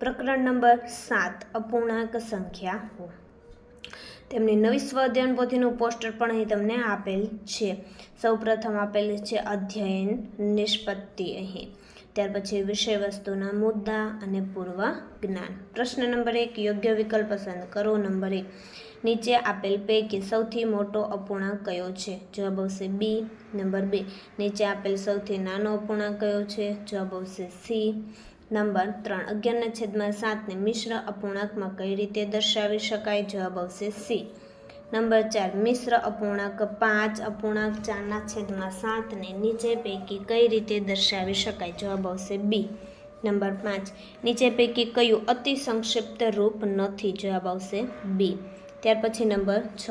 પ્રકરણ નંબર સાત, અપૂર્ણાંક સંખ્યાઓ તેમની નવી સ્વઅધ્યયન પોથીનું પોસ્ટર પણ અહીં તમને આપેલ છે. સૌપ્રથમ આપેલ છે અધ્યયન નિષ્પત્તિ અહીં. ત્યાર પછી વિષય વસ્તુના મુદ્દા અને પૂર્વ જ્ઞાન. પ્રશ્ન નંબર એક, યોગ્ય વિકલ્પ પસંદ કરો. નંબર એક, નીચે આપેલ પૈકી સૌથી મોટો અપૂર્ણાંક કયો છે? જવાબ આવશે બી. નંબર બે, નીચે આપેલ સૌથી નાનો અપૂર્ણાંક કયો છે? જવાબ આવશે સી. નંબર ત્રણ, અગિયારના છેદમાં સાતને મિશ્ર અપૂર્ણાંકમાં કઈ રીતે દર્શાવી શકાય? જવાબ આવશે સી. નંબર ચાર, મિશ્ર અપૂર્ણાંક પાંચ, અપૂર્ણાંક ચારના છેદમાં સાતને નીચે પૈકી કઈ રીતે દર્શાવી શકાય? જવાબ આવશે બી. નંબર પાંચ, નીચે પૈકી કયું અતિ સંક્ષિપ્ત રૂપ નથી? જવાબ આવશે બી. ત્યાર પછી નંબર છ,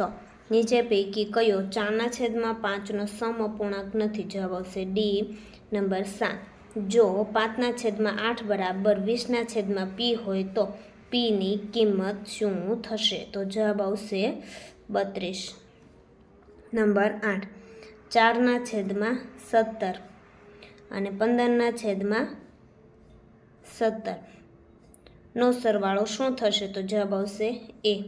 નીચે પૈકી કયો ચારના છેદમાં પાંચનો સમ અપૂર્ણાંક નથી? જવાબ આવશે ડી. નંબર સાત જો પાંચના છેદમાં આઠ બરાબર વીસના છેદમાં પી હોય તો પીની કિંમત શું થશે? તો જવાબ આવશે બત્રીસ. નંબર આઠ. ચારના છેદમાં સત્તર અને પંદરના છેદમાં સત્તર. નો સરવાળો શું થશે? તો જવાબ આવશે એ.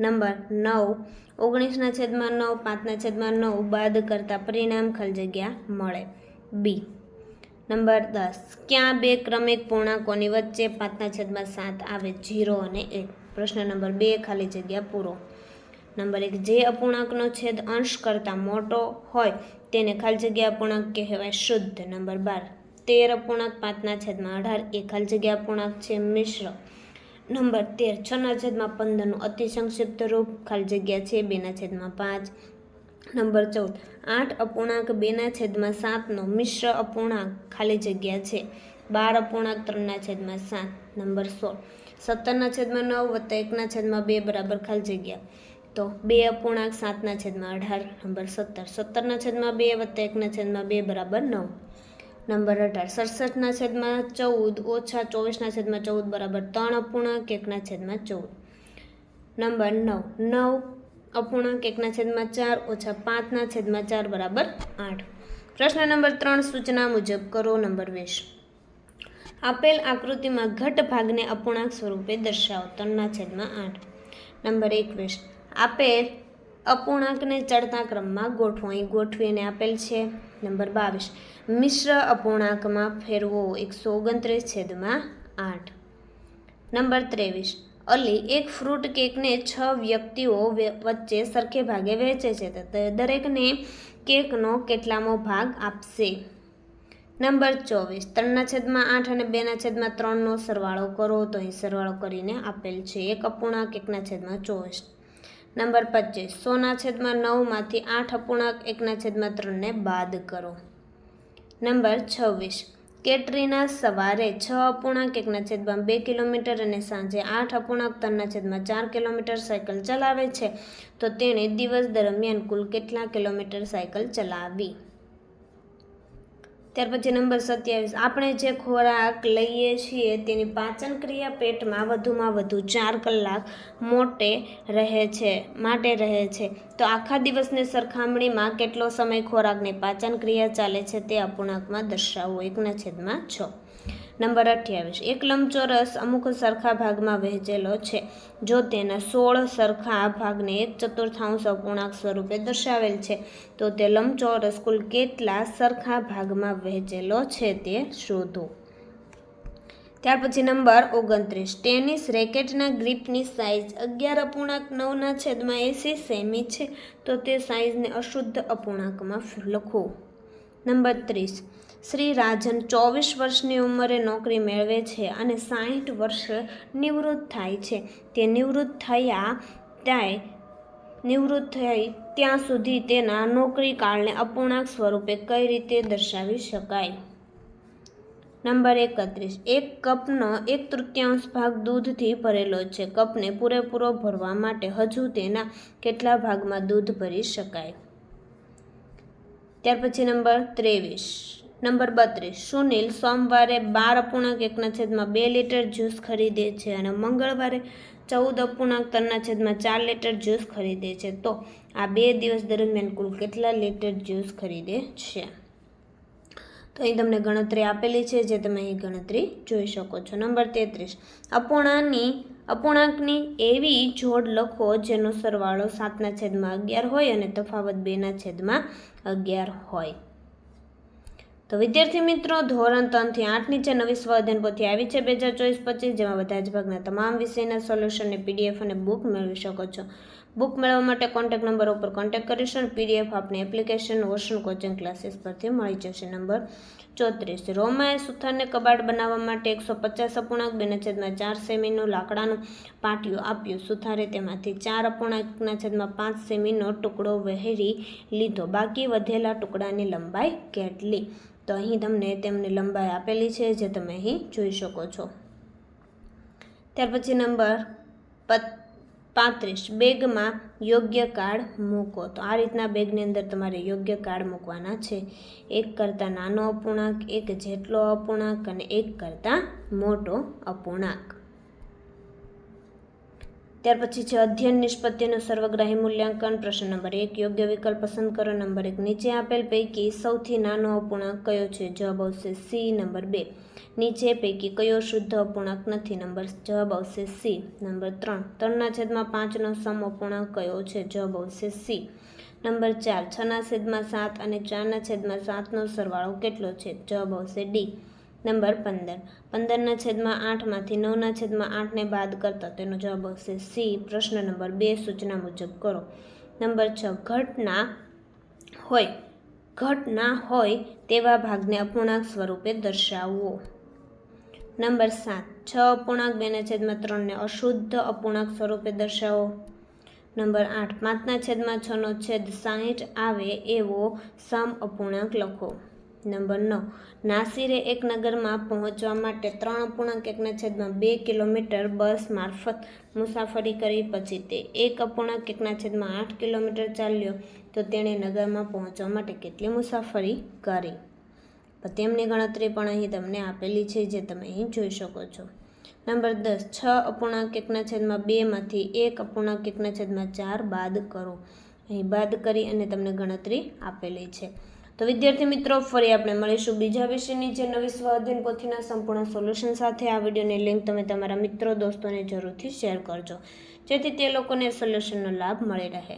નંબર નવ. ઓગણીસના છેદમાં નવ, પાંચના છેદમાં નવ બાદ કરતાં પરિણામ ખાલી જગ્યા મળે. બી. નંબર દસ. ક્યાં બે ક્રમિક પૂર્ણાંકોની વચ્ચે પાંચના છેદમાં સાત આવે જીરો અને એક? પ્રશ્ન નંબર બે, ખાલી જગ્યા પૂરો. નંબર એક, જે અપૂર્ણાંકનો છેદ અંશ કરતાં મોટો હોય તેને ખાલી જગ્યા અપૂર્ણાંક કહેવાય શુદ્ધ. નંબર બાર, તેર અપૂર્ણાંક પાંચના છેદમાં અઢાર, એ ખાલી જગ્યા અપૂર્ણાંક છે મિશ્ર. નંબર તેર, છના છેદમાં પંદરનું અતિ સંક્ષિપ્ત રૂપ ખાલી જગ્યા છે, બેના છેદમાં પાંચ. નંબર ચૌદ. આઠ અપૂર્ણાંક, બેના છેદમાં સાતનો મિશ્ર અપૂર્ણાંક ખાલી જગ્યા છે. બાર અપૂર્ણાંક, ત્રણના છેદમાં સાત. નંબર સોળ. સત્તરના છેદમાં નવ વત્તા એકના છેદમાં બે બરાબર ખાલી જગ્યા. તો બે અપૂર્ણાંક, સાતના છેદમાં અઢાર. નંબર સત્તર. સત્તરના છેદમાં બે વત્તા એકના છેદમાં બે બરાબર નવ. નંબર અઢાર. સડસઠના છેદમાં ચૌદ, ઓછા ચોવીસના છેદમાં ચૌદ બરાબર ત્રણ અપૂર્ણાંક, એકના છેદમાં ચૌદ. નંબર નવ. નવ અપૂર્ણાંક એકના છેદમાં ચાર ઓછા પાંચના છેદમાં ચાર બરાબર આઠ. પ્રશ્ન નંબર ત્રણ સૂચના મુજબ કરો નંબર વીસ. આપેલ આકૃતિમાં ઘટ ભાગને અપૂર્ણાંક સ્વરૂપે દર્શાવો, ત્રણના છેદમાં આઠ. નંબર એકવીસ. આપેલ અપૂર્ણાંકને ચડતા ક્રમમાં ગોઠવો, અહીં ગોઠવીને આપેલ છે. નંબર બાવીસ. મિશ્ર અપૂર્ણાંકમાં ફેરવો, એકસો ઓગણત્રીસ છેદમાં આઠ. નંબર ત્રેવીસ. અલી એક ફ્રૂટ કેકને છ વ્યક્તિઓ વચ્ચે સરખે ભાગે વહેંચે છે. તો દરેકને કેકનો કેટલામો ભાગ આપશે. નંબર ચોવીસ. ત્રણના છેદમાં આઠ અને બેના છેદમાં ત્રણનો સરવાળો કરો, તો અહીં સરવાળો કરીને આપેલ છે. એક અપૂર્ણાંક, એકના છેદમાં ચોવીસ. નંબર પચીસ. સોના છેદમાં નવમાંથી આઠ અપૂર્ણાંક, એકના છેદમાં ત્રણને બાદ કરો. નંબર છવ્વીસ. કેટરીના સવારે છ અપૂર્ણાંક, એકના છેદમાં બે કિલોમીટર અને સાંજે આઠ અપૂર્ણાંક, ત્રણના છેદમાં ચાર કિલોમીટર સાયકલ ચલાવે છે. તો તેણે દિવસ દરમિયાન કુલ કેટલા કિલોમીટર સાયકલ ચલાવી? ત્યાર પછી નંબર સત્યાવીસ. આપણે જે ખોરાક લઈએ છીએ તેની પાચન ક્રિયા પેટમાં વધુમાં વધુ ચાર કલાક મોટે રહે છે, માટે રહે છે. તો આખા દિવસની સરખામણીમાં કેટલો સમય ખોરાકની પાચન ક્રિયા ચાલે છે તે અપૂર્ણાંકમાં દર્શાવવો એકના છેદમાં છ. નંબર અઠ્યાવીસ. એક લંબચોરસ અમુક સરખા ભાગમાં વહેંચેલો છે, જો તેના સોળ સરખા ભાગને એક ચતુર્થાંશ અપૂર્ણાંક સ્વરૂપે દર્શાવેલ છે, તો તે લંબચોરસ કુલ કેટલા સરખા ભાગમાં વહેંચેલો છે તે શોધો. ત્યાર પછી નંબર ઓગણત્રીસ. ટેનિસ રેકેટના ગ્રીપની સાઇઝ અગિયાર અપૂર્ણાંક નવના છેદમાં એંસી સેમી છે, તો તે સાઇઝને અશુદ્ધ અપૂર્ણાંકમાં લખો. નંબર ત્રીસ. શ્રી રાજન ચોવીસ વર્ષની ઉંમરે નોકરી મેળવે છે અને સાહીઠ વર્ષ નિવૃત્ત થાય છે. તે નિવૃત્ત થયા ત્યાં નિવૃત્ત થઈ ત્યાં સુધી તેના નોકરી કાળને અપૂર્ણાંક સ્વરૂપે કઈ રીતે દર્શાવી શકાય? નંબર એકત્રીસ. એક કપનો એક તૃતીયાંશ ભાગ દૂધથી ભરેલો છે. કપને પૂરેપૂરો ભરવા માટે હજુ તેના કેટલા ભાગમાં દૂધ ભરી શકાય? ત્યાર પછી નંબર ત્રેવીસ. નંબર બત્રીસ. સુનિલ સોમવારે બાર અપૂર્ણાંક એકના છેદમાં બે લીટર જ્યુસ ખરીદે છે અને મંગળવારે ચૌદ અપૂર્ણાંક ત્રણના છેદમાં ચાર લીટર જ્યુસ ખરીદે છે. તો આ બે દિવસ દરમિયાન કુલ કેટલા લીટર જ્યુસ ખરીદે છે? તો અહીં તમને ગણતરી આપેલી છે, જે તમે અહીં ગણતરી જોઈ શકો છો. નંબર તેત્રીસ. અપૂર્ણાની અપૂર્ણાંકની એવી જોડ લખો જેનો સરવાળો સાતના છેદમાં અગિયાર હોય અને તફાવત બેના છેદમાં અગિયાર હોય. તો વિદ્યાર્થી મિત્રો, ધોરણ ત્રણથી આઠ નીચે નવી સ્વાધ્યાયન પોથી આવી છે બે હજાર ચોવીસ પચીસ, જેમાં બધા જ ભાગના તમામ વિષયના સોલ્યુશનને પીડીએફ અને બુક મેળવી શકો છો. બુક મેળવવા માટે કોન્ટેક્ટ નંબર ઉપર કોન્ટેક્ટ કરીશું અને પીડીએફ આપની એપ્લિકેશન ઓશન કોચિંગ ક્લાસીસ પરથી મળી જશે. નંબર ચોત્રીસ. રોમાએ સુથારને કબાટ બનાવવા માટે એકસો પચાસ અપૂર્ણાંક બેના છેદમાં ચાર સેમીનું લાકડાનું પાટિયું આપ્યું. સુથારે તેમાંથી ચાર અપૂર્ણાંકના છેદમાં પાંચ સેમીનો ટુકડો વહેરી લીધો. બાકી વધેલા ટુકડાની લંબાઈ કેટલી? તો અહીં તમને તેમની લંબાઈ આપેલી છે, જે તમે અહીં જોઈ શકો છો. ત્યાર પછી નંબર પત પાંત્રીસ, બેગમાં યોગ્ય કાર્ડ મૂકો. તો આ રીતના બેગની અંદર તમારે યોગ્ય કાર્ડ મૂકવાના છે. એક કરતાં નાનો અપૂર્ણાંક, એક જેટલો અપૂર્ણાંક અને એક કરતાં મોટો અપૂર્ણાંક. ત્યાર પછી છે અધ્યયન નિષ્પત્તિનું સર્વગ્રાહી મૂલ્યાંકન. પ્રશ્ન નંબર એક, યોગ્ય વિકલ્પ પસંદ કરો. નંબર એક, નીચે આપેલ પૈકી સૌથી નાનો અપૂર્ણાંક કયો છે? જવાબ આવશે સી. નંબર બે, નીચે પૈકી કયો શુદ્ધ અપૂર્ણાંક નથી? નંબર જવાબ આવશે સી. નંબર ત્રણ, ત્રણના છેદમાં પાંચનો સમ અપૂર્ણાંક કયો છે? જવાબ આવશે સી. નંબર ચાર, છના છેદમાં સાત અને ચારના છેદમાં સાતનો સરવાળો કેટલો છે? જવાબ આવશે ડી. નંબર પંદર. પંદરના છેદમાં આઠમાંથી નવના છેદમાં આઠને બાદ કરતા તેનો જવાબ આવશે સી. પ્રશ્ન નંબર બે, સૂચના મુજબ કરો. નંબર છ, ઘટના હોય. ઘટના હોય તેવા ભાગને અપૂર્ણાંક સ્વરૂપે દર્શાવવો નંબર સાત, છ અપૂર્ણાંક બેના છેદમાં ત્રણને અશુદ્ધ અપૂર્ણાંક સ્વરૂપે દર્શાવો. નંબર આઠ, પાંચના છેદમાં છનો છેદ સાહીઠ આવે એવો સમ અપૂર્ણાંક લખો. નંબર નવ. નાસિરે એક નગરમાં પહોંચવા માટે ત્રણ અપૂર્ણાંક એકના છેદમાં બે કિલોમીટર બસ મારફત મુસાફરી કરી પછી તે એક અપૂર્ણાંક એકના છેદમાં આઠ કિલોમીટર ચાલ્યો તો તેણે નગરમાં પહોંચવા માટે કેટલી મુસાફરી કરી? તેમની ગણતરી પણ અહીં તમને આપેલી છે જે તમે અહીં જોઈ શકો છો. નંબર દસ. છ અપૂર્ણાંક એકના છેદમાં બેમાંથી એક અપૂર્ણાંક એકના છેદમાં ચાર બાદ કરો. અહીં બાદ કરી અને તમને ગણતરી આપેલી છે. તો વિદ્યાર્થી મિત્રો, ફરી આપણે મળીશું બીજા વિષયની જે નવી સ્વાધીન પોથીના સંપૂર્ણ સોલ્યુશન સાથે. આ વિડીયોની લિંક તમે તમારા મિત્રો, દોસ્તોને જરૂરથી શેર કરજો. જેથી તે લોકોને સોલ્યુશનનો લાભ મળી રહે.